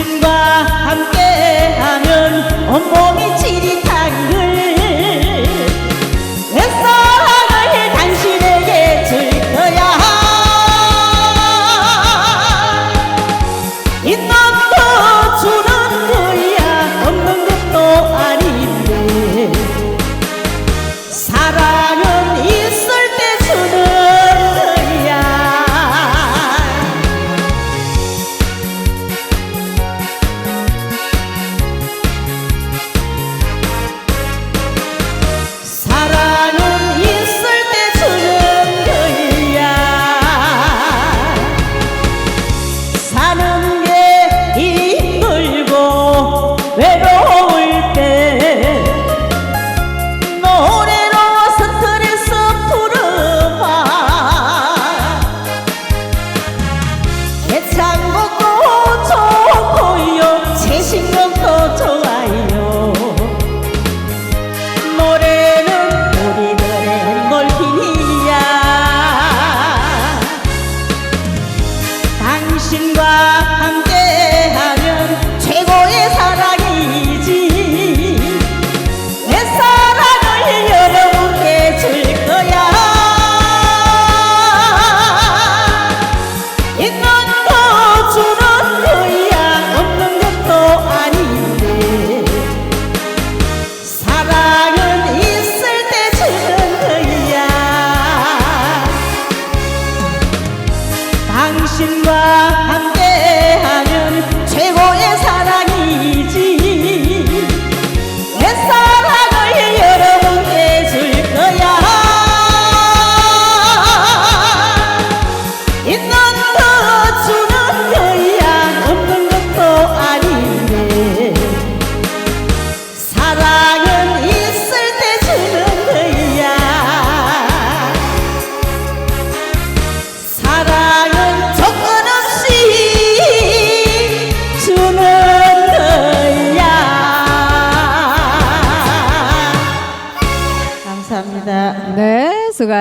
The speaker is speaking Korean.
당신과 함께하면 온몸이 지리 함께하면 최고의 사랑이지. 내 사랑을 여러분께 줄 거야. 있는 거 주는 거야. 없는 것도 아닌데. 사랑은 있을 때 주는 거야. 당신과 수가